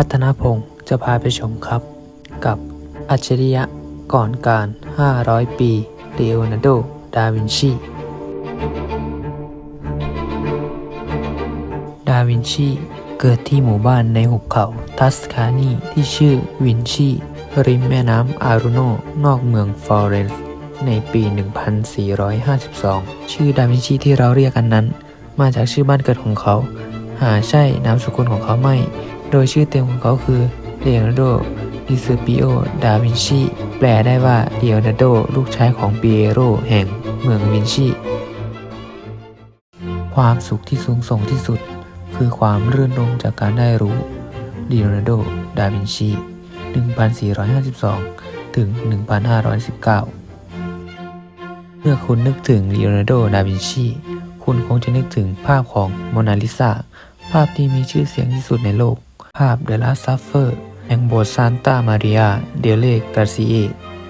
พัฒนาพงศ์จะพาไปชมครับ กับอัจฉริยะก่อนการ 500 ปีเลโอนาร์โด ดาวินชี ดาวินชีเกิดที่หมู่บ้านในหุบเขาทัสคานีที่ชื่อวินชี ริมแม่น้ำอารุโน นอกเมืองฟลอเรนซ์ในปี 1452 ชื่อดาวินชีที่เราเรียกกันนั้น มาจากชื่อบ้านเกิดของเขา หาใช่นามสกุลของเขาไม่ โดยชื่อเต็มของเขาคือเลโอนาร์โดดิซปิโอ ดาวินชี แปลได้ว่าเลโอนาร์โด ลูกชายของปิเอโรแห่งเมืองวินชี ความสุขที่สูงส่งที่สุด คือความรื่นรมจากการได้รู้เลีโอนาร์โด ดาวินชี 1452 ถึง 1519เมื่อคุณนึกถึงลีโอนาร์โด ดาวินชี คุณคงจะนึกถึงภาพของโมนาลิซาภาพที่มีชื่อเสียงที่สุดในโลก ภาพเดล a ซัฟเฟอร์ แห่งโบสถ์ซานตามาริอาเดเลกาซิเอ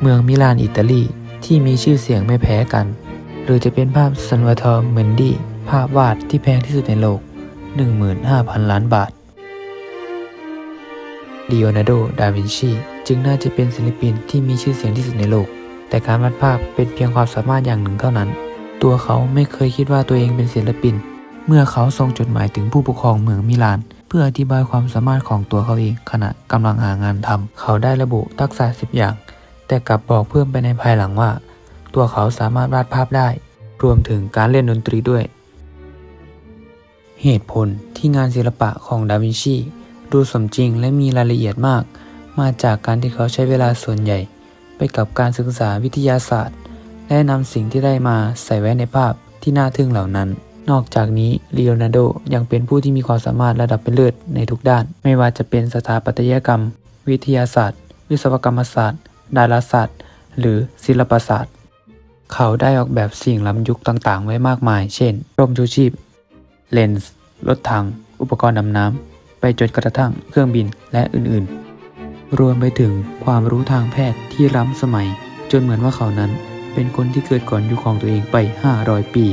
เมืองมิลานอิตาลี ที่มีชื่อเสียงไม่แพ้กัน หรือจะเป็นภาพซันวาทอร์เมนดีภาพวาดที่แพงที่สุดในโลก 15,000 ล้านบาทลีโอนาร์โด ดาวินชี จึงน่าจะเป็นศิลปินที่มีชื่อเสียงที่สุดในโลก แต่การวาดภาพเป็นเพียงความสามารถอย่างหนึ่งเท่านั้น ตัวเขาไม่เคยคิดว่าตัวเองเป็นศิลปิน เมื่อเขาส่งจดหมายถึงผู้ปกครองเมืองมิลาน เพื่ออธิบายความสามารถของตัวเขาเองขณะกำลังหางานทำเขาได้ระบุทักษะสิบอย่าง แต่กลับบอกเพิ่มไปในภายหลังว่า ตัวเขาสามารถวาดภาพได้ รวมถึงการเล่นดนตรีด้วย เหตุผลที่งานศิลปะของดาวินชี ดูสมจริงและมีรายละเอียดมาก มาจากการที่เขาใช้เวลาส่วนใหญ่ ไปกับการศึกษาวิทยาศาสตร์ และนำสิ่งที่ได้มาใส่ไว้ในภาพที่น่าทึ่งเหล่านั้น นอกจากนี้ลีโอนาร์โดยังเป็นผู้ที่มีความสามารถระดับเป็นเลิศในทุกด้าน ไม่ว่าจะเป็นสถาปัตยกรรม วิทยาศาสตร์ วิศวกรรมศาสตร์ ดาราศาสตร์ หรือศิลปศาสตร์ เขาได้ออกแบบสิ่งล้ำยุคต่างๆ ไว้มากมาย เช่น ร่มชูชีพ เลนส์ รถถัง อุปกรณ์ดำน้ำ ไปจนกระทั่งเครื่องบิน และอื่นๆ รวมไปถึงความรู้ทางแพทย์ที่ล้ำสมัย จนเหมือนว่าเขานั้นเป็นคนที่เกิดก่อนยุคของตัวเองไป 500 ปี